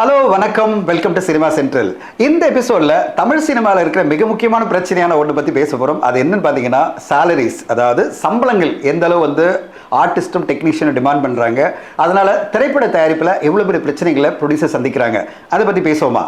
Hello வணக்கம். Welcome to cinema central இந்த எபிசோட்ல தமிழ் சினிமாவில் இருக்கிற மிக முக்கியமான பிரச்சனையான ஒன்று பற்றி பேச போகிறோம் அது என்னன்னு பார்த்தீங்கன்னா சேலரிஸ் அதாவது சம்பளங்கள். எந்த அளவு வந்து ஆர்டிஸ்ட்டும் டெக்னீஷியனும் டிமாண்ட் பண்ணுறாங்க அதனால் திரைப்பட தயாரிப்பில் எவ்வளோ பெரிய பிரச்சனைகளை ப்ரொடியூசர் சந்திக்கிறாங்க. அதை பற்றி பேசுவோமா?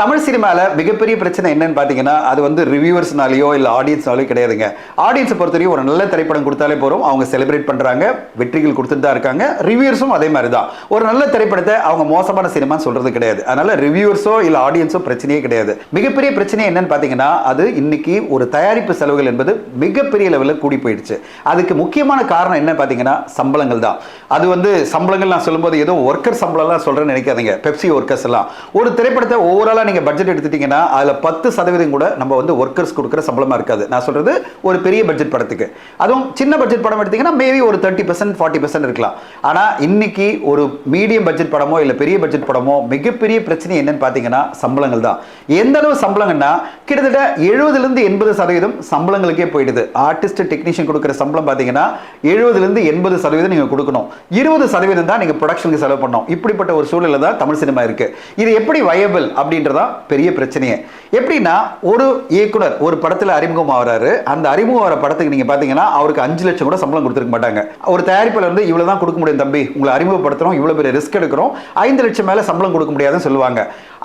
தமிழ் சினிமாவில் மிகப்பெரிய பிரச்சனை என்னன்னு பார்த்தீங்கன்னா அது வந்து ரிவ்யூவர்ஸ்னாலேயோ இல்லை ஆடியன்ஸ்னாலேயோ கிடையாதுங்க. ஆடியன்ஸை பொறுத்தவரையும் ஒரு நல்ல திரைப்படம் கொடுத்தாலே போகிறோம் அவங்க செலிப்ரேட் பண்ணுறாங்க வெற்றிகள் கொடுத்துட்டு தான் இருக்காங்க. ரிவ்யூவர்ஸும் அதே மாதிரி தான். ஒரு நல்ல திரைப்படத்தை அவங்க மோசமான சினிமான்னு சொல்கிறது கிடையாது. அதனால் ரிவ்யூவர்ஸோ இல்லை ஆடியன்ஸோ பிரச்சனையே கிடையாது. மிகப்பெரிய பிரச்சனை என்னன்னு பார்த்தீங்கன்னா அது இன்னைக்கு ஒரு தயாரிப்பு செலவுகள் என்பது மிகப்பெரிய லெவலில் கூடி போயிடுச்சு. அதுக்கு முக்கியமான காரணம் என்ன பார்த்தீங்கன்னா சம்பளங்கள் தான். அது வந்து சம்பளங்கள் நான் சொல்லும்போது ஏதோ ஒர்க்கர் சம்பளம்லாம் சொல்கிறேன்னு நினைக்காதீங்க. பெப்சி ஒர்க்கர்ஸ் எல்லாம். ஒரு திரைப்படத்தை ஓவராலாக ஃபுல்லாக நீங்கள் பட்ஜெட் எடுத்துட்டீங்கன்னா அதில் பத்து சதவீதம் கூட நம்ம வந்து ஒர்க்கர்ஸ் கொடுக்குற சம்பளமாக இருக்காது. நான் சொல்கிறது ஒரு பெரிய பட்ஜெட் படத்துக்கு. அதுவும் சின்ன பட்ஜெட் படம் எடுத்தீங்கன்னா மேபி ஒரு தேர்ட்டி பர்சன்ட் ஃபார்ட்டி பர்சன்ட் இருக்கலாம். ஆனால் இன்னைக்கு ஒரு மீடியம் பட்ஜெட் படமோ இல்லை பெரிய பட்ஜெட் படமோ மிகப்பெரிய பிரச்சனை என்னன்னு பார்த்தீங்கன்னா சம்பளங்கள் தான். எந்த அளவு சம்பளங்கன்னா கிட்டத்தட்ட எழுபதுலேருந்து எண்பது சதவீதம் சம்பளங்களுக்கே போயிடுது. ஆர்டிஸ்ட் டெக்னீஷியன் கொடுக்குற சம்பளம் பார்த்தீங்கன்னா எழுபதுலேருந்து எண்பது சதவீதம் நீங்கள் கொடுக்கணும். இருபது சதவீதம் தான் நீங்கள் ப்ரொடக்ஷனுக்கு செலவு பண்ணணும். இப்படிப்பட்ட ஒரு சூழலில் தான் தமிழ் சினிமா இருக்குது இது எப்படி வயபிள் அப்படின்றத தான் பெரிய பிரச்சனையே. எப்படின்னா ஒரு இயக்குனர் ஒரு படத்தில் அறிமுகம் ஆகிறாரு. அந்த அறிமுகம் ஆகிற படத்துக்கு நீங்கள் பார்த்தீங்கன்னா அவருக்கு அஞ்சு லட்சம் கூட சம்பளம் கொடுத்துருக்க மாட்டாங்க. ஒரு தயாரிப்பில் வந்து இவ்வளோ தான் கொடுக்க முடியும் தம்பி. உங்களை அறிமுகப்படுத்துறோம். இவ்வளோ பெரிய ரிஸ்க் எடுக்கிறோம். ஐந்து லட்சம் மேலே சம்பளம் கொடுக்க முடியாதுன்னு சொல்லுவாங்க.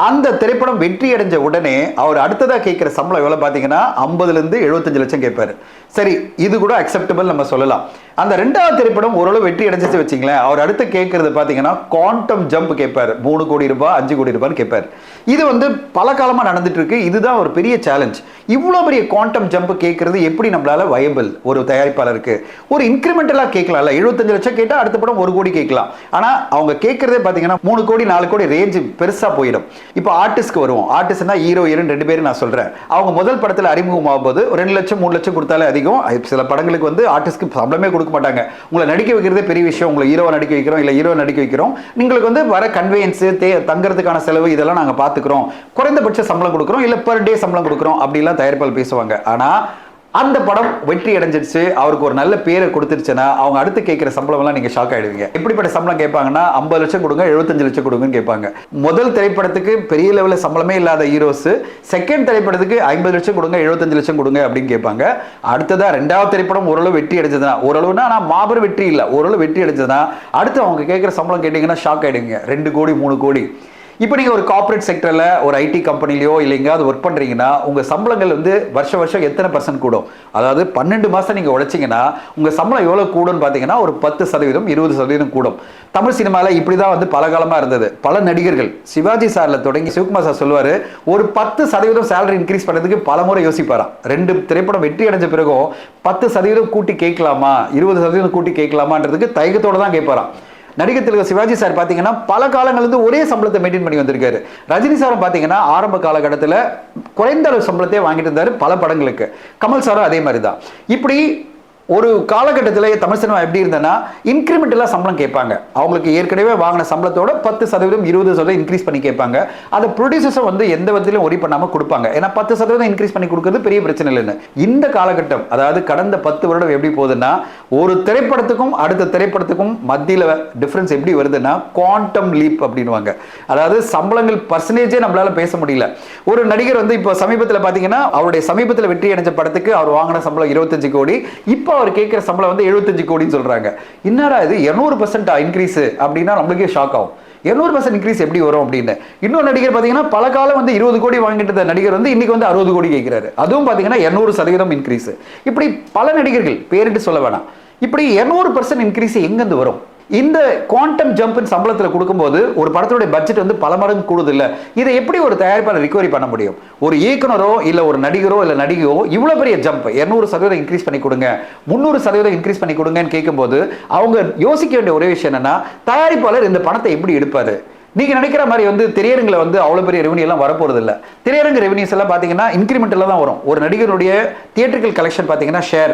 அந்த திரைப்படம் வெற்றி அடைஞ்ச உடனே அவர் அடுத்ததாக கேட்குற சம்பளம் எவ்வளோ பார்த்தீங்கன்னா ஐம்பதுலேருந்து எழுபத்தஞ்சு லட்சம் கேட்பாரு. சரி இது கூட அக்செப்டபிள் நம்ம சொல்லலாம். அந்த ரெண்டாவது திரைப்படம் ஓரளவு வெற்றி அடைஞ்சிச்சு வச்சிங்களேன் அவர் அடுத்து கேட்கறது பார்த்தீங்கன்னா குவாண்டம் ஜம்ப் கேட்பார். மூணு கோடி ரூபாய் அஞ்சு கோடி ரூபான்னு கேட்பார். இது வந்து பல காலமாக நடந்துட்டு இருக்கு. இதுதான் ஒரு பெரிய சேலஞ்ச் இவ்வளோ பெரிய குவாண்டம் ஜம்ப் கேட்கறது எப்படி நம்மளால வயபிள் ஒரு தயாரிப்பாளருக்கு. ஒரு இன்க்ரிமெண்டலாக கேட்கலாம்ல எழுபத்தஞ்சு லட்சம் கேட்டால் அடுத்த படம் ஒரு கோடி கேட்கலாம். ஆனால் அவங்க கேட்கறதே பார்த்தீங்கன்னா மூணு கோடி நாலு கோடி ரேஞ்சு பெருசாக போயிடும். இப்போ ஆர்டிஸ்ட்க்கு வருவோம். ஆர்டிஸ்ட்னா ஹீரோ ஹீரோயின் ரெண்டு பேரும் நான் சொல்கிறேன் அவங்க முதல் படத்தில் அறிமுகம் ஆகும்போது ரெண்டு லட்சம் மூணு லட்சம் கொடுத்தாலே அதிகம். சில படங்களுக்கு வந்து ஆர்டிஸ்ட்க்கு சம்பளமே கொடுக்க மாட்டாங்க. உங்களை நடிக்க வைக்கிறதே பெரிய விஷயம். உங்களை ஹீரோவை நடிக்க வைக்கிறோம் இல்லை ஹீரோ நடிக்க வைக்கிறோம். உங்களுக்கு வந்து வர கன்வெயன்ஸ் தே தங்குறதுக்கான செலவு இதெல்லாம் நாங்கள் பார்த்துக்கிறோம் குறைந்தபட்ச சம்பளம் கொடுக்குறோம். இல்லை பர் டே சம்பளம் கொடுக்குறோம் அப்படிலாம் தயாரிப்பால் பேசுவாங்க. ஆனால் அந்த படம் வெற்றி அடைஞ்சிருச்சு அவருக்கு ஒரு நல்ல பேரை கொடுத்துருச்சுன்னா அவங்க அடுத்து கேட்குற சம்பளம்லாம் நீங்கள் ஷாக் ஆயிடுவீங்க. எப்படிப்பட்ட சம்பளம் கேட்பாங்கன்னா ஐம்பது லட்சம் கொடுங்க எழுபத்தஞ்சு லட்சம் கொடுங்கன்னு கேட்பாங்க. முதல் திரைப்படத்துக்கு பெரிய லெவலில் சம்பளமே இல்லாத ஹீரோஸ் செகண்ட் திரைப்படத்துக்கு ஐம்பது லட்சம் கொடுங்க எழுபத்தஞ்சு லட்சம் கொடுங்க அப்படின்னு கேட்பாங்க. அடுத்ததா ரெண்டாவது திரைப்படம் ஓரளவு வெற்றி அடைஞ்சதுன்னா ஓரளவுனா ஆனால் மாபெரும் வெற்றி இல்லை. ஓரளவு வெற்றி அடைஞ்சதுன்னா அடுத்து அவங்க கேட்குற சம்பளம் கேட்டிங்கன்னா ஷாக் ஆயிடுங்க ரெண்டு கோடி மூணு கோடி. இப்போ நீங்கள் ஒரு கார்ப்பரேட் செக்டரில் ஒரு ஐடி கம்பெனிலையோ இல்லை எங்கேயாவது ஒர்க் பண்ணுறீங்கன்னா உங்கள் சம்பளங்கள் வந்து வருஷம் வருஷம் எத்தனை பர்சன்ட் கூடும்? அதாவது பன்னெண்டு மாதம் நீங்கள் உழைச்சிங்கன்னா உங்கள் சம்பளம் எவ்வளோ கூடும்னு பார்த்தீங்கன்னா ஒரு பத்து சதவீதம் இருபது சதவீதம் கூடும். தமிழ் சினிமாவில் இப்படி தான் வந்து பல காலமாக இருந்தது. பல நடிகர்கள் சிவாஜி சாரில் தொடங்கி சிவகுமார் சார் சொல்லுவார் ஒரு பத்து சதவீதம் சேலரி இன்க்ரீஸ் பண்ணுறதுக்கு பல முறை யோசிப்பாராம். ரெண்டு திரைப்படம் வெற்றி அடைஞ்ச பிறகும் பத்து சதவீதம் கூட்டி கேட்கலாமா? இருபது சதவீதம் கூட்டி கேட்கலாமான்றதுக்கு தயக்கத்தோடு தான் கேட்பாராம். நடிகர் திலக சிவாஜி சார் பார்த்தீங்கன்னா பல காலங்கள் வந்து ஒரே சம்பளத்தை மெயின்டைன் பண்ணி வந்திருக்காரு. ரஜினி சாரும் பார்த்தீங்கன்னா ஆரம்ப காலகட்டத்தில் குறைந்த அளவு சம்பளத்தையே வாங்கிட்டு இருந்தார் பல படங்களுக்கு. கமல் சாரும் அதே மாதிரி தான் இப்படி ஒரு காலகட்டத்தில் தமிழ் சினிமா எப்படி இருந்ததுன்னா இன்க்ரிமெண்டலாக சம்பளம் கேட்பாங்க. அவங்களுக்கு ஏற்கனவே வாங்கின சம்பளத்தோட பத்து சதவீதம் இருபது சதவீதம் இன்க்ரீஸ் பண்ணி கேட்பாங்க. அதை ப்ரொடியூசர்ஸை வந்து எந்த விதத்திலும் ஒரி பண்ணாமல் கொடுப்பாங்க. ஏன்னா பத்து சதவீதம் இன்க்ரீஸ் பண்ணி கொடுக்கறது பெரிய பிரச்சனை இல்லைன்னு. இந்த காலகட்டம் அதாவது கடந்த பத்து வருடம் எப்படி போகுதுன்னா ஒரு திரைப்படத்துக்கும் அடுத்த திரைப்படத்துக்கும் மத்தியில் டிஃப்ரென்ஸ் எப்படி வருதுன்னா குவாண்டம் லீப் அப்படின்வாங்க அதாவது சம்பளங்கள் பர்சன்டேஜே நம்மளால பேச முடியல. ஒரு நடிகர் வந்து இப்போ சமீபத்தில் பார்த்தீங்கன்னா அவருடைய சமீபத்தில் வெற்றி அடைஞ்ச படத்துக்கு அவர் வாங்கின சம்பளம் இருபத்தஞ்சு கோடி. இப்போ அவர் கேட்குற சம்பளம் வந்து எழுபத்தஞ்சு கோடின்னு சொல்றாங்க. என்னடா இது? இரநூறு பர்சன்டா இன்க்ரீஸ் அப்படின்னா நம்மளுக்கே ஷாக் ஆகும். இரநூறு பர்சன்ட் இன்க்ரீஸ் எப்படி வரும் அப்படின்னு. இன்னொரு நடிகர் பார்த்தீங்கன்னா பல காலம் வந்து இருபது கோடி வாங்கிட்டு இருந்த நடிகர் வந்து இன்னைக்கு வந்து அறுபது கோடி கேட்கிறாரு. அதுவும் பார்த்தீங்கன்னா இரநூறு சதவீதம் இன்க்ரீஸ் இப்படி பல நடிகர்கள் பேரிட்டு சொல்ல வேணாம். இப்படி இரநூறு பர்சன்ட் இன்க்ரீஸ் எங்கேருந்து வரும்? இந்த குவாண்டம் ஜம்பின் சம்பளத்தில் கொடுக்கும்போது ஒரு படத்துடைய பட்ஜெட் வந்து பல மடங்கு கூடுது இல்லை இதை எப்படி ஒரு தயாரிப்பாளர் ரிகவரி பண்ண முடியும்? ஒரு இயக்குனரோ இல்லை ஒரு நடிகரோ இல்லை நடிகையோ இவ்வளோ பெரிய ஜம்ப் இரநூறு சதவீதம் இன்க்ரீஸ் பண்ணி கொடுங்க. முந்நூறு சதவீதம் இன்க்ரீஸ் பண்ணி கொடுங்கன்னு கேட்கும்போது அவங்க யோசிக்க வேண்டிய ஒரே விஷயம் என்னன்னா தயாரிப்பாளர் இந்த பணத்தை எப்படி எடுப்பாரு? நீங்க நினைக்கிற மாதிரி வந்து திரையரங்குல வந்து அவ்வளவு பெரிய ரெவன்யூ எல்லாம் வரப்போறது இல்ல திரையரங்கு ரெவன்யூஸ் எல்லாம் பாத்தீங்கன்னா இன்கிரிமெண்டல்ல தான் வரும். ஒரு நடிகருடைய தியேட்டர்கள் கலெக்ஷன் பாத்தீங்கன்னா ஷேர்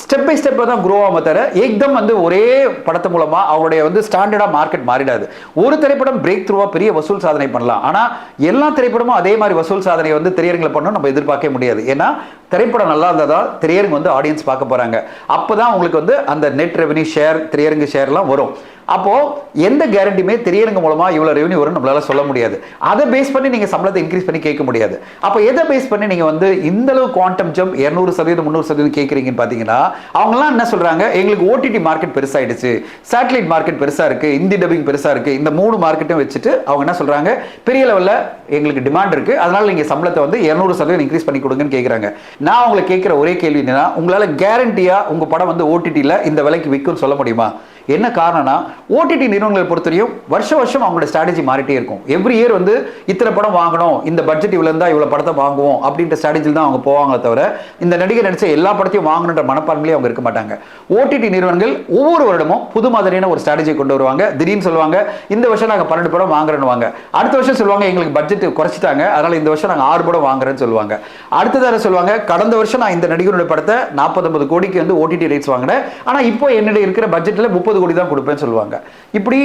ஸ்டெப் பை ஸ்டெப் தான் குரோ ஆகாம தர ஏக்தம் வந்து ஒரே படத்து மூலமாக அவருடைய வந்து ஸ்டாண்டர்டாக மார்க்கெட் மாறிடாது. ஒரு திரைப்படம் பிரேக் த்ரூவாக பெரிய வசூல் சாதனை பண்ணலாம். ஆனால் எல்லா திரைப்படமும் அதே மாதிரி வசூல் சாதனை வந்து திரையரங்கில் பண்ணணும் நம்ம எதிர்பார்க்க முடியாது. ஏன்னா திரைப்படம் நல்லா இருந்தால் தான் திரையரங்கு வந்து ஆடியன்ஸ் பார்க்க போகிறாங்க அப்போ தான் உங்களுக்கு வந்து அந்த நெட் ரெவன்யூ ஷேர் திரையரங்கு ஷேர்லாம் வரும். அப்போது எந்த கேரண்டியுமே தெரியறங்க மூலமாக இவ்வளோ ரெவன்யூ வரும் நம்மளால சொல்ல முடியாது. அதை பேஸ் பண்ணி நீங்கள் சம்பளத்தை இன்க்ரீஸ் பண்ணி கேட்க முடியாது. அப்போ எதை பேஸ் பண்ணி நீங்கள் வந்து இந்தளவு குவாண்டம் ஜம்ப் இரநூறு சதவீதம் முந்நூறு சதவீதம் கேட்குறீங்கன்னு பார்த்தீங்கன்னா அவங்களாம் என்ன சொல்கிறாங்க எங்களுக்கு ஓடிடி மார்க்கெட் பெருசாகிடுச்சு சேட்டலைட் மார்க்கெட் பெருசாக இருக்குது இந்தி டப்பிங் பெருசாக இருக்குது இந்த மூணு மார்க்கெட்டும் வச்சுட்டு அவங்க என்ன சொல்கிறாங்க பெரிய லெவலில் எங்களுக்கு டிமாண்ட் இருக்குது அதனால் நீங்கள் சம்பளத்தை வந்து இரநூறு சதவீதம் இன்க்ரீஸ் பண்ணி கொடுங்கன்னு கேட்குறாங்க நான் அவங்களை கேட்குற ஒரே கேள்வி என்னன்னா உங்களால் கேரண்டியாக உங்கள் படம் வந்து ஓடிடியில் இந்த விலைக்கு விற்கும்னு சொல்ல முடியுமா? என்ன காரணம்னா ஓடிடி நிறுவனங்களை பொறுத்தவரையும் வருஷம் வருஷம் அவங்களோட ஸ்ட்ராட்டஜி மாறிட்டே இருக்கும். எவ்ரி இயர் வந்து இத்தனை படம் வாங்கணும் இந்த பட்ஜெட் இவ்வளோ இருந்தால் இவ்வளோ படத்தை வாங்குவோம் அப்படின்ற ஸ்ட்ராட்டஜியில் தான் அவங்க போவாங்களே தவிர இந்த நடிகர் நடிச்ச எல்லா படத்தையும் வாங்கணுன்ற மனப்பான்மையிலே அவங்க இருக்க மாட்டாங்க. ஓடிடி நிறுவனங்கள் ஒவ்வொரு வருடமும் புது மாதிரியான ஒரு ஸ்ட்ராட்டஜி கொண்டு வருவாங்க. திடீர்னு சொல்லுவாங்க இந்த வருஷம் நாங்கள் பன்னெண்டு படம் வாங்குறேன்னு அடுத்த வருஷம் சொல்லுவாங்க எங்களுக்கு பட்ஜெட் குறைச்சிட்டாங்க அதனால் இந்த வருஷம் நாங்கள் ஆறு படம் வாங்குறேன்னு சொல்லுவாங்க. அடுத்ததாக சொல்லுவாங்க கடந்த வருஷம் நான் இந்த நடிகருடைய படத்தை நாற்பத்தொன்பது கோடிக்கு வந்து ஓடிடி ரைட்ஸ் வாங்கினேன். ஆனால் இப்போ என்னுடைய இருக்கிற பட்ஜெட்டில் முப்பது கோடி தான் கொடுப்பேன்னு சொல்லுவாங்க. இப்படி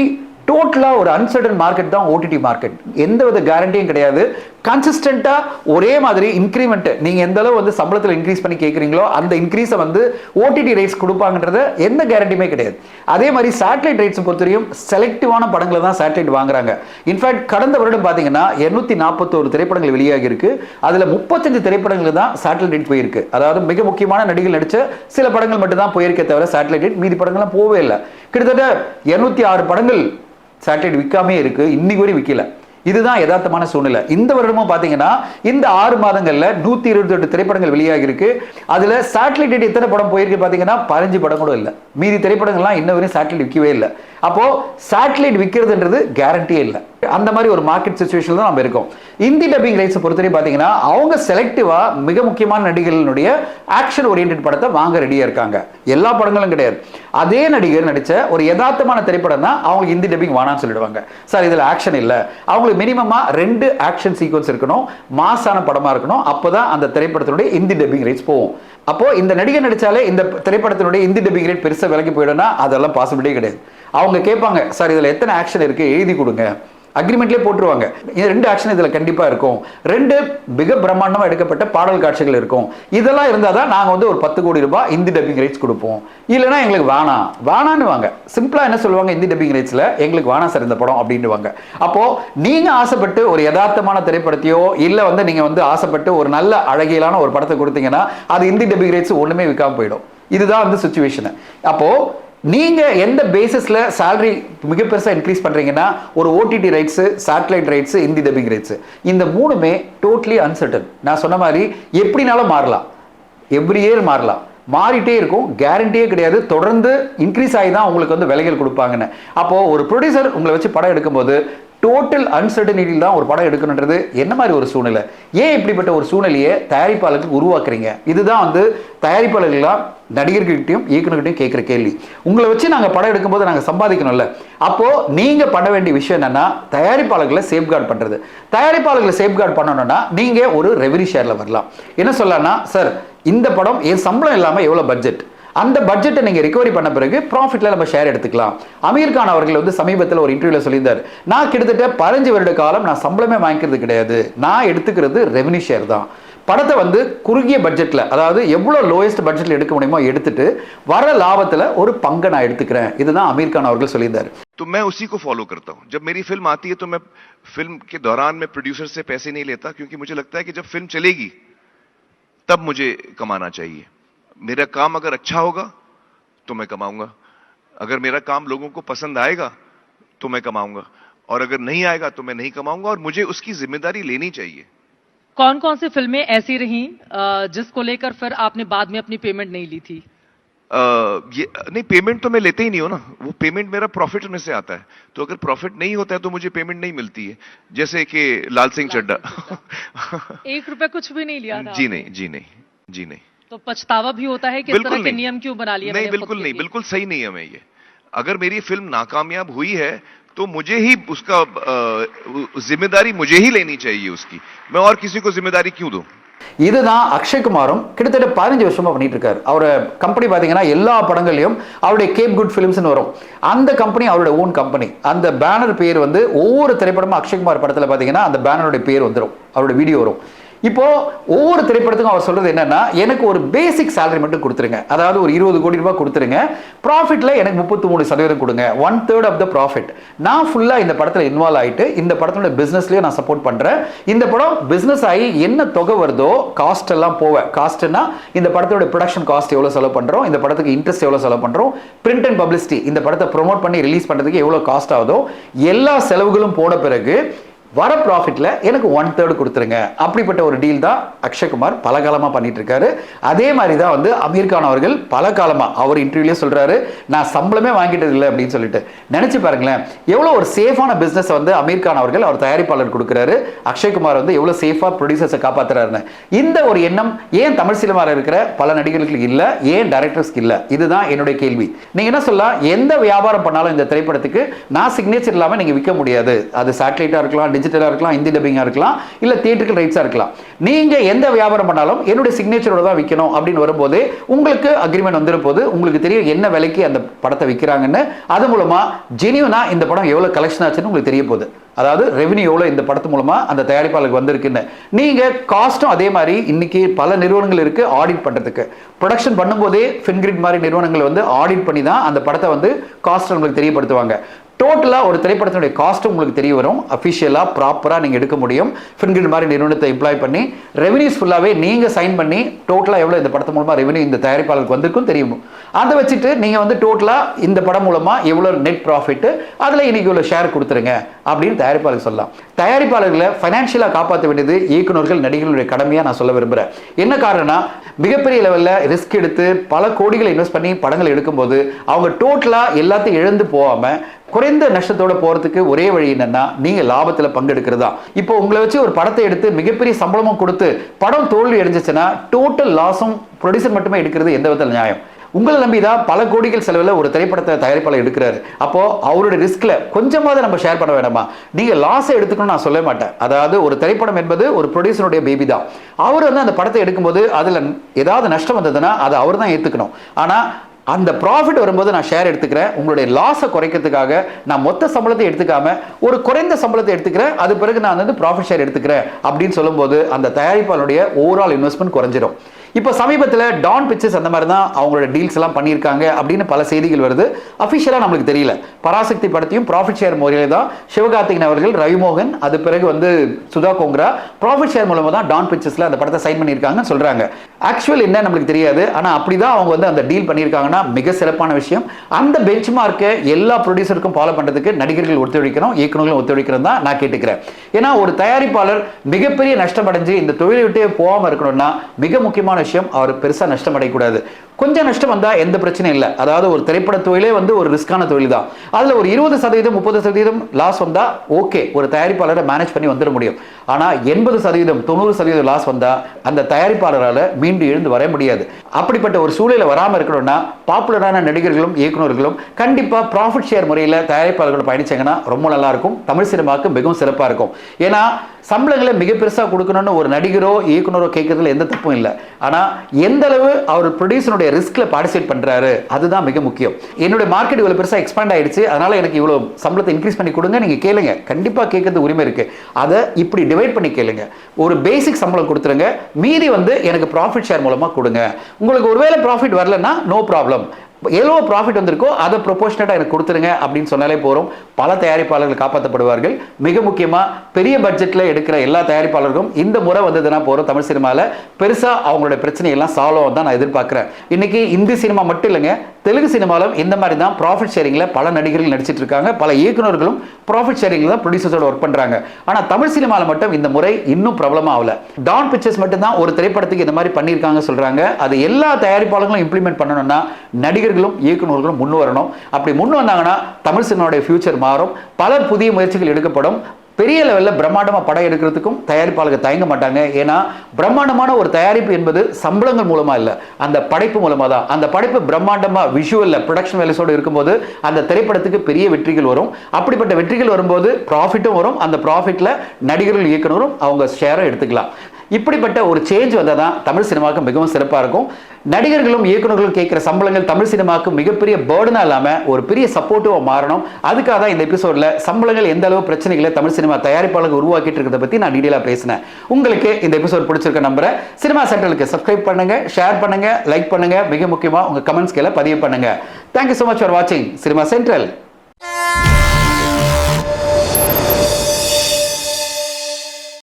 டோட்டலா ஒரு அன்சர்டன் மார்க்கெட் தான் ஓடிடி மார்க்கெட் எந்த வித கேரண்டியும் கிடையாது. கன்சிஸ்டண்ட்டாக ஒரே மாதிரி இன்க்ரிமெண்ட் நீங்கள் எந்த அளவு வந்து சம்பளத்தில் இன்க்ரீஸ் பண்ணி கேட்குறீங்களோ அந்த இன்க்ரீஸை வந்து ஓடிடி ரைட்ஸ் கொடுப்பாங்கன்றது எந்த கேரண்டியுமே கிடையாது. அதே மாதிரி சேட்டலைட் ரைட்ஸ் பொறுத்தவரையும் செலக்டிவான படங்களை தான் சேட்டலைட் வாங்குறாங்க. இன்ஃபேக்ட் கடந்த வருடம் பார்த்தீங்கன்னா எண்ணூற்றி நாற்பத்தோரு திரைப்படங்கள் வெளியாகி இருக்கு அதில் முப்பத்தஞ்சு திரைப்படங்கள் தான் சேட்டலைட் ரைட் போயிருக்கு. அதாவது மிக முக்கியமான நடிகர்கள் நடித்த சில படங்கள் மட்டும் தான் போயிருக்கே தவிர சேட்டலைட் ரைட் மீதி படங்கள்லாம் போவே இல்லை. கிட்டத்தட்ட இருநூத்தி ஆறு படங்கள் சேட்டலைட் விற்காமே இருக்குது இன்னைக்கு வரையும் விற்கல இதுதான் யதார்த்தமான சூழ்நிலை. இந்த வருடமும் பார்த்தீங்கன்னா இந்த ஆறு மாதங்களில் நூற்றி இருபத்தி எட்டு திரைப்படங்கள் வெளியாகி இருக்கு அதில் சேட்டலைட் எத்தனை படம் போயிருக்கு பார்த்தீங்கன்னா பதினஞ்சு படம் கூட இல்லை. மீதி திரைப்படங்கள்லாம் இன்ன வரையும் சேட்டலைட் விற்கவே இல்லை. அப்போ சேட்டலைட் விற்கிறதுன்றது கேரண்டியே இல்லை. அந்த மாதிரி ஒரு மார்க்கெட் சுச்சுவேஷன் தான் நம்ம இருக்கோம். இந்தி டப்பிங் ரைட்ஸை பொறுத்தவரை பார்த்தீங்கன்னா அவங்க செலக்டிவாக மிக முக்கியமான நடிகர்களுடைய ஆக்ஷன் ஓரியன்ட் படத்தை வாங்க ரெடியாக இருக்காங்க. எல்லா படங்களும் கிடையாது. அதே நடிகர் நடித்த ஒரு யதார்த்தமான திரைப்படம் தான் அவங்க இந்தி டப்பிங் வேணாம்னு சொல்லிடுவாங்க. சார் இதில் ஆக்ஷன் இல்லை. அவங்களுக்கு மினிமமாக ரெண்டு ஆக்ஷன் சீக்வன்ஸ் இருக்கணும். மாசான படமாக இருக்கணும். அப்போ தான் அந்த திரைப்படத்தினுடைய இந்தி டப்பிங் ரைட்ஸ் போகும். அப்போ இந்த நடிகர் நடிச்சாலே இந்த திரைப்படத்தினுடைய இந்தி டப்பிங் ரேட் பெருசாக விலைக்கு போயிடும்னா அதெல்லாம் பாசிபிலிட்டியே கிடையாது. அவங்க கேட்பாங்க சார் இதில் எத்தனை ஆக்ஷன் இருக்குது எழுதி கொடுங்க. அக்ரிமெண்ட்லேயே போட்டுருவாங்க. இது ரெண்டு ஆக்ஷன் இதில் கண்டிப்பாக இருக்கும். ரெண்டு மிக பிரம்மாண்டமாக எடுக்கப்பட்ட பாடல் காட்சிகள் இருக்கும். இதெல்லாம் இருந்தால் தான் நாங்கள் வந்து ஒரு பத்து கோடி ரூபாய் இந்தி டப்பிங் ரைட்ஸ் கொடுப்போம். இல்லைன்னா எங்களுக்கு வேணாம். வேணான்னு வாங்க சிம்பிளாக என்ன சொல்லுவாங்க? இந்தி டப்பிங் ரைட்ஸில் எங்களுக்கு வேணாம் சார் இந்த படம் அப்படின்னுவாங்க. அப்போது நீங்கள் ஆசைப்பட்டு ஒரு யதார்த்தமான திரைப்படத்தையோ இல்லை வந்து நீங்கள் வந்து ஆசைப்பட்டு ஒரு நல்ல அழகியலான ஒரு படத்தை கொடுத்தீங்கன்னா அது இந்தி டப்பிங் ரைட்ஸ் ஒன்றுமே விற்காம போயிடும். இதுதான் வந்து சுச்சுவேஷனு அப்போது நீங்கள் எந்த பேசிஸில் சேலரி மிக பெருசாக இன்க்ரீஸ் பண்ணுறீங்கன்னா ஒரு OTT rights satellite rights Hindi dubbing rights இந்த மூணுமே டோட்டலி அன்சர்டன் நான் சொன்ன மாதிரி எப்படினாலும் மாறலாம். எவ்ரி இயர் மாறலாம். மாறிட்டே இருக்கும். கேரண்டியே கிடையாது. தொடர்ந்து இன்க்ரீஸ் ஆகி தான் உங்களுக்கு வந்து விலைகள் கொடுப்பாங்கன்னு. அப்போது ஒரு ப்ரொடியூசர் உங்களை வச்சு படம் எடுக்கும்போது டோட்டல் அன்சர்டனிட்டியில் தான் ஒரு படம் எடுக்கணுன்றது என்ன மாதிரி ஒரு சூழ்நிலை? ஏன் இப்படிப்பட்ட ஒரு சூழ்நிலையை தயாரிப்பாளருக்கு உருவாக்குறீங்க? இதுதான் வந்து தயாரிப்பாளர்கள்லாம் நடிகர்கிட்டையும் இயக்குநர்கிட்டையும் கேட்குற கேள்வி. உங்களை வச்சு நாங்கள் படம் எடுக்கும்போது நாங்கள் சம்பாதிக்கணும்ல. அப்போது நீங்கள் பண்ண வேண்டிய விஷயம் என்னென்னா தயாரிப்பாளர்களை சேஃப்கார்டு பண்ணுறது தயாரிப்பாளர்களை சேஃப்கார்டு பண்ணணும்னா நீங்கள் ஒரு ரெவன்யூ ஷேரில் வரலாம். என்ன சொல்லலாம்னா சார் இந்த படம் என் சம்பளம் இல்லாமல் எவ்வளோ பட்ஜெட் அந்த பட்ஜெட்டை நீங்க ரிகவரி பண்ண பிறகு ப்ராஃபிட்ல நம்ம ஷேர் எடுத்துக்கலாம் அமீர் கான் அவர்கள் வந்து சமீபத்தில் ஒரு இன்டர்வியூல சொல்லியிருந்தார் நான் கிட்டத்தட்ட பதினஞ்சு வருட காலம் நான் சம்பளமே வாங்கிக்கிறது கிடையாது நான் எடுத்துக்கிறது ரெவன்யூ ஷேர் தான் படத்தை வந்து குறுகிய பட்ஜெட்ல அதாவது எவ்வளவு லோயஸ்ட் பட்ஜெட்ல எடுக்க முடியுமோ எடுத்துட்டு வர லாபத்துல ஒரு பங்கை நான் எடுத்துக்கிறேன் இதுதான் அமீர் கான் அவர்கள் சொல்லியிருந்தார் तो मैं उसी को फॉलो करता हूँ जब मेरी फिल्म आती है तो मैं फिल्म के दौरान में प्रोड्यूसर से पैसे नहीं लेता क्योंकि मुझे लगता है कि जब फिल्म चलेगी तब मुझे कमाना चाहिए मेरा काम अगर अच्छा होगा तो मैं कमाऊँगा। अगर मेरा काम लोगों को पसंद आएगा तो मैं कमाऊँगा। और अगर नहीं आएगा तो मैं नहीं कमाऊँगा और मुझे उसकी ज़िम्मेदारी लेनी चाहिए। कौन कौन सी फ़िल्में ऐसी रहीं जिसको लेकर फिर आपने बाद में अपनी पेमेंट नहीं ली थी? अ, ये नहीं पेमेंट तो मैं लेते ही नहीं हूँ ना। वो पेमेंट मेरा प्रॉफिट में से आता है। तो अगर प्रॉफिट नहीं होता है तो मुझे पेमेंट नहीं मिलती है। जैसे कि लाल सिंह चड्डा एक रुपया कुछ भी नहीं लिया था जी नहीं जी नहीं जी नहीं। तो पछतावा भी होता है कि इस तरह बिल्कुल के नहीं नियम क्यों बना लिए नहीं मैंने खुद बिल्कुल के नहीं लिए? बिल्कुल सही नहीं है मैं ये अगर मेरी फिल्म नाकामयाब हुई है तो मुझे ही उसका अ, जिम्मेदारी मुझे ही लेनी चाहिए उसकी मैं और किसी को जिम्मेदारी क्यों दूं இதுதான் அக்ஷய்குமாரும் கிட்டத்தட்ட பதினஞ்சு வருஷமா பண்ணிட்டு இருக்காரு அவரோட கம்பெனி பாத்தீங்கன்னா எல்லா படங்கள்லயும் அவருடைய கேப் குட் ஃபிலிம்ஸ்னு வரும் அந்த கம்பெனி அவருடைய ஓன் கம்பெனி அந்த பேனர் பேர் வந்து ஒவ்வொரு திரைப்படமும் அக்ஷய்குமார் படத்துல பாத்தீங்கன்னா அந்த பேனருடைய பேர் வந்துடும் அவருடைய வீடியோ வரும் இப்போ ஒவ்வொரு திரைப்படத்துக்கும் அவர் சொல்றது என்னன்னா எனக்கு ஒரு பேசிக் சேலரி மட்டும் கொடுத்துருங்க. அதாவது ஒரு இருபது கோடி ரூபாய் கொடுத்துருங்க. ப்ராஃபிட்ல எனக்கு முப்பத்தி மூணு சதவீதம் கொடுங்க. One third of the profit நான் ஃபுல்லா இந்த படத்துல இன்வால்வ் ஆயிட்டு இந்த படத்தோட பிசினஸ்லயே நான் சப்போர்ட் பண்றேன். இந்த படம் பிசினஸ் ஆகி என்ன தொகை வருதோ காஸ்ட் எல்லாம் போவேன். காஸ்ட்னா இந்த படத்தோட ப்ரொடக்ஷன் காஸ்ட் எவ்வளவு செலவு பண்றோம் இந்த படத்துக்கு இன்ட்ரெஸ்ட் எவ்வளவு செலவு பண்றோம் பிரிண்ட் அண்ட் பப்ளிசிட்டி இந்த படத்தை ப்ரொமோட் பண்ணி ரிலீஸ் பண்றதுக்கு எவ்வளவு காஸ்ட் ஆகுதோ எல்லா செலவுகளும் போன பிறகு வர ப்ராஃபிட்டில் எனக்கு ஒன் தேர்ட் கொடுத்துருங்க. அப்படிப்பட்ட ஒரு டீல் தான் அக்ஷய்குமார் பல காலமாக பண்ணிட்டு இருக்காரு அதே மாதிரி தான் வந்து அமீர் கான் அவர்கள் பல காலமாக அவர் இன்டர்வியூலேயே சொல்கிறாரு நான் சம்பளமே வாங்கிட்டது இல்லை அப்படின்னு சொல்லிட்டு. நினச்சி பாருங்களேன் எவ்வளோ ஒரு சேஃபான பிஸ்னஸை வந்து அமீர் கான் அவர்கள் அவர் தயாரிப்பாளர் கொடுக்குறாரு. அக்ஷய்குமார் வந்து எவ்வளோ சேஃபாக ப்ரொடியூசர்ஸை காப்பாற்றுறாருன்னு இந்த ஒரு எண்ணம் ஏன் தமிழ் சினிமாவில் இருக்கிற பல நடிகர்களுக்கு இல்லை ஏன் டைரக்டர்ஸ்க்கு இல்லை? இதுதான் என்னுடைய கேள்வி. நீங்கள் என்ன சொல்லலாம்? எந்த வியாபாரம் பண்ணாலும் இந்த திரைப்படத்துக்கு நான் சிக்னேச்சர் இல்லாமல் நீங்கள் விற்க முடியாது. அது சேட்டலைட்டாக இருக்கலாம் டிஜிட்டல் இருக்கலாம் ஹிந்தி டப்பிங்காக இருக்கலாம் இல்ல தியேட்டருக்கு ரைட்ஸா இருக்கலாம். நீங்க எந்த வியாபாரம் பண்ணாலும் என்னுடைய சிக்னேச்சரோட தான் விற்கணும் அப்படின்னு வரும்போது உங்களுக்கு அக்ரிமெண்ட் வந்துடும் போது உங்களுக்கு தெரியும் என்ன விலைக்கு அந்த படத்தை விற்கிறாங்கன்னு அது மூலமா ஜெனியூனாக இந்த படம் எவ்வளோ கலெக்ஷன் ஆச்சுன்னு உங்களுக்கு தெரிய போகுது. அதாவது ரெவன்யூ எவ்வளோ இந்த படத்து மூலமாக அந்த தயாரிப்பாளருக்கு வந்திருக்குன்னு. நீங்கள் காஸ்ட்டும் அதே மாதிரி இன்னைக்கு பல நிறுவனங்கள் இருக்குது ஆடிட் பண்ணுறதுக்கு ப்ரொடக்ஷன் பண்ணும்போதே ஃபின்கிரிட் மாதிரி நிறுவனங்கள் வந்து ஆடிட் பண்ணி தான் அந்த படத்தை வந்து காஸ்ட் உங்களுக்கு தெரியப்படுத்துவாங்க. டோட்டலாக ஒரு திரைப்படத்தினுடைய காஸ்ட் உங்களுக்கு தெரிய வரும் அஃபிஷியலாக ப்ராப்பராக நீங்கள் எடுக்க முடியும். ஃபின்கிரிட் மாதிரி நிறுவனத்தை எம்ப்ளாய் பண்ணி ரெவன்யூஸ் ஃபுல்லாகவே நீங்கள் சைன் பண்ணி டோட்டலாக எவ்வளோ இந்த படத்து மூலமாக ரெவன்யூ இந்த தயாரிப்பாளருக்கு வந்திருக்கும் தெரியும். அதை வச்சுட்டு நீங்கள் வந்து டோட்டலாக இந்த படம் மூலமாக எவ்வளோ நெட் ப்ராஃபிட் அதில் இன்றைக்கி இவ்வளோ ஷேர் கொடுத்துருங்க அப்படின்னு தயாரிப்பாளருக்கு சொல்லலாம். தயாரிப்பாளர்களை ஃபைனான்ஷியலாக காப்பாற்ற வேண்டியது இயக்குநர்கள் நடிகர்களுடைய கடமையாக நான் சொல்ல விரும்புகிறேன் என்ன காரணம்னா மிகப்பெரிய லெவலில் ரிஸ்க் எடுத்து பல கோடிகளை இன்வெஸ்ட் பண்ணி படங்கள் எடுக்கும்போது அவங்க டோட்டலாக எல்லாத்தையும் இழந்து போகாமல் குறைந்த நஷ்டத்தோட போகிறதுக்கு ஒரே வழி என்னன்னா நீங்கள் லாபத்தில் பங்கெடுக்கிறதா. இப்போ உங்களை வச்சு ஒரு படத்தை எடுத்து மிகப்பெரிய சம்பளமும் கொடுத்து படம் தோல்வி அடைஞ்சிச்சுன்னா டோட்டல் லாஸும் ப்ரொடியூசர் மட்டுமே எடுக்கிறது எந்த விதத்தில் நியாயம்? உங்களை நம்பி தான் பல கோடிகள் செலவில் ஒரு திரைப்படத்தை தயாரிப்பாளர் எடுக்கிறாரு. அப்போது அவருடைய ரிஸ்கில் கொஞ்சமாவது நம்ம ஷேர் பண்ண வேண்டாமா? நீங்கள் லாஸை எடுத்துக்கணும்னு நான் சொல்ல மாட்டேன். அதாவது ஒரு திரைப்படம் என்பது ஒரு ப்ரொடியூசருடைய பேபி தான். அவர் வந்து அந்த படத்தை எடுக்கும்போது அதில் ஏதாவது நஷ்டம் வந்ததுன்னா அதை அவர் தான் ஏற்றுக்கணும் ஆனால் அந்த ப்ராஃபிட் வரும்போது நான் ஷேர் எடுத்துக்கிறேன். உங்களுடைய லாஸை குறைக்கிறதுக்காக நான் மொத்த சம்பளத்தை எடுத்துக்காம ஒரு குறைந்த சம்பளத்தை எடுத்துக்கிறேன். அது பிறகு நான் வந்து ப்ராஃபிட் ஷேர் எடுத்துக்கிறேன். அப்படின்னு சொல்லும்போது அந்த தயாரிப்பாளருடைய ஓவரால் இன்வெஸ்ட்மெண்ட் குறைஞ்சிடும் இப்போ சமீபத்தில் டான் பிக்சர்ஸ் அந்த மாதிரி தான் அவங்களோட டீல்ஸ் எல்லாம் பண்ணியிருக்காங்க அப்படின்னு பல செய்திகள் வருது. அஃபிஷியலாக நம்மளுக்கு தெரியல. பராசக்தி படத்தையும் ப்ராஃபிட் ஷேர் முறையில் தான் சிவகார்த்திகன் அவர்கள் ரவிமோகன் அது பிறகு வந்து சுதா கோங்கரா ப்ராஃபிட் ஷேர் மூலமாக தான் டான் பிக்சர்ஸில் அந்த படத்தை சைன் பண்ணியிருக்காங்கன்னு சொல்கிறாங்க ஆக்சுவல் என்ன நம்மளுக்கு தெரியாது. ஆனால் அப்படி தான் அவங்க வந்து அந்த டீல் பண்ணியிருக்காங்கன்னா மிக சிறப்பான விஷயம். அந்த பெஞ்ச் மார்க்கை எல்லா ப்ரொடியூசருக்கும் ஃபாலோ பண்ணுறதுக்கு நடிகர்கள் ஒத்துழைக்கணும் இயக்குநர்களும் ஒத்துழைக்கிறோம் தான் நான் கேட்டுக்கிறேன். ஏன்னா ஒரு தயாரிப்பாளர் மிகப்பெரிய நஷ்டம் அடைஞ்சு இந்த தொழிலை விட்டே போகாமல் இருக்கணும்னா மிக முக்கியமான விஷயம் அவர் பெருசாக நஷ்டமடையக்கூடாது கொஞ்சம் நஷ்டம் வந்தால் எந்த பிரச்சனையும் இல்லை. அதாவது ஒரு திரைப்பட தொழிலே வந்து ஒரு ரிஸ்கான தொழில் தான். அதில் ஒரு இருபது சதவீதம் முப்பது சதவீதம் லாஸ் வந்தால் ஓகே ஒரு தயாரிப்பாளரை மேனேஜ் பண்ணி வந்துட முடியும். ஆனால் எண்பது சதவீதம் தொண்ணூறு சதவீதம் லாஸ் வந்தால் அந்த தயாரிப்பாளரால் மீண்டும் எழுந்து வர முடியாது. அப்படிப்பட்ட ஒரு சூழலை வராமல் இருக்கணும்னா பாப்புலரான நடிகர்களும் இயக்குநர்களும் கண்டிப்பாக ப்ராஃபிட் ஷேர் முறையில் தயாரிப்பாளர்கள் பயணிச்சாங்கன்னா ரொம்ப நல்லா இருக்கும். தமிழ் சினிமாவுக்கு மிகவும் சிறப்பாக இருக்கும். ஏன்னா சம்பளங்களை மிக பெருசாக கொடுக்கணும்னு ஒரு நடிகரோ இயக்குனரோ கேட்கறதுல எந்த தப்பும் இல்லை. ஆனால் எந்த அளவு அவர் ப்ரொடியூசருடைய ரிஸ்க்ல பார்ட்டிசிபேட் பண்றாரு. அதுதான் மிக முக்கியம். என்னுடைய மார்க்கெட் இவ்வளவு பெருசாக எக்ஸ்பேண்ட் ஆயிடுச்சு. அதனால எனக்கு இவ்வளோ சம்பளத்தை இன்க்ரீஸ் பண்ணி கொடுங்க. நீங்க கேளுங்க. கண்டிப்பாக கேட்கறது உரிமை இருக்கு. அதை இப்படி டிவைட் பண்ணி கேளுங்க. ஒரு பேசிக் சம்பளம் கொடுத்துருங்க. மீதி வந்து எனக்கு ப்ராஃபிட் ஷேர் மூலமா கொடுங்க. உங்களுக்கு ஒருவேளை ப்ராஃபிட் வரலன்னா நோ ப்ராப்ளம் எவ்வளோ ப்ராஃபிட் வந்திருக்கோ அதை ப்ரொபோஷனட்டாக எனக்கு கொடுத்துருங்க அப்படின்னு சொன்னாலே போகிறோம் பல தயாரிப்பாளர்கள் காப்பாற்றப்படுவார்கள் மிக முக்கியமாக பெரிய பட்ஜெட்டில் எடுக்கிற எல்லா தயாரிப்பாளர்களும் இந்த முறை வந்ததுன்னா போகிறோம் தமிழ் சினிமாவில் பெருசாக அவங்களோட பிரச்சனையெல்லாம் சால்வ் ஆகும் தான் நான் எதிர்பார்க்குறேன். இன்னைக்கு இந்தி சினிமா மட்டும் இல்லைங்க தெலுங்கு சினிமாவிலும் இந்த மாதிரி தான் ப்ராஃபிட் ஷேரிங்கில் பல நடிகர்கள் நடிச்சிட்டு இருக்காங்க. பல இயக்குநர்களும் ப்ராஃபிட் ஷேரிங்கில் தான் ப்ரொடியூசர்ஸோட ஒர்க் பண்ணுறாங்க ஆனால் தமிழ் சினிமாவில் மட்டும் இந்த முறை இன்னும் பிரபலமாக ஆகல. டான் பிக்சர்ஸ் மட்டும் தான் ஒரு திரைப்படத்துக்கு இந்த மாதிரி பண்ணியிருக்காங்க சொல்கிறாங்க அது எல்லா தயாரிப்பாளர்களும் இம்ப்ளிமெண்ட் பண்ணணும்னா நடிகர்களும் இயக்குநர்களும் முன் வரணும். அப்படி முன் வந்தாங்கன்னா தமிழ் சினிமாவுடைய ஃபியூச்சர் மாறும். பல புதிய முயற்சிகள் எடுக்கப்படும். பெரிய லெவலில் பிரம்மாண்டமாக படம் எடுக்கிறதுக்கும் தயாரிப்பாளர்கள் தயங்க மாட்டாங்க. ஏன்னா பிரம்மாண்டமான ஒரு தயாரிப்பு என்பது சம்பளங்கள் மூலமாக இல்லை. அந்த படைப்பு மூலமாக தான். அந்த படைப்பு பிரம்மாண்டமாக விஷுவலில் ப்ரொடக்ஷன் வேலைஸோடு இருக்கும்போது அந்த திரைப்படத்துக்கு பெரிய வெற்றிகள் வரும். அப்படிப்பட்ட வெற்றிகள் வரும்போது ப்ராஃபிட்டும் வரும். அந்த ப்ராஃபிட்டில் நடிகர்கள் இயக்குனரும் அவங்க ஷேரை எடுத்துக்கலாம். இப்படிப்பட்ட ஒரு சேஞ்ச் வந்தால் தான் தமிழ் சினிமாவுக்கு மிகவும் சிறப்பாக இருக்கும். நடிகர்களும் இயக்குநர்களும் கேட்குற சம்பளங்கள் தமிழ் சினிமாவுக்கு மிகப்பெரிய பேர்டனாக இல்லாமல் ஒரு பெரிய சப்போர்ட்டிவாக மாறணும். அதுக்காக தான் இந்த எபிசோடில் சம்பளங்கள் எந்த அளவு பிரச்சனைகளை தமிழ் சினிமா தயாரிப்பாளர்கள் உருவாக்கிட்டு இருக்கிறத பற்றி நான் டீடெயிலாக பேசினேன். உங்களுக்கு இந்த எபிசோட் பிடிச்சிருக்க நம்புறேன். சினிமா சென்ட்ரலுக்கு சப்ஸ்கிரைப் பண்ணுங்கள் ஷேர் பண்ணுங்கள் லைக் பண்ணுங்கள் மிக முக்கியமாக உங்கள் கமெண்ட்ஸ்களை பதிவு பண்ணுங்கள் thank you so much for வாட்சிங் சினிமா சென்ட்ரல்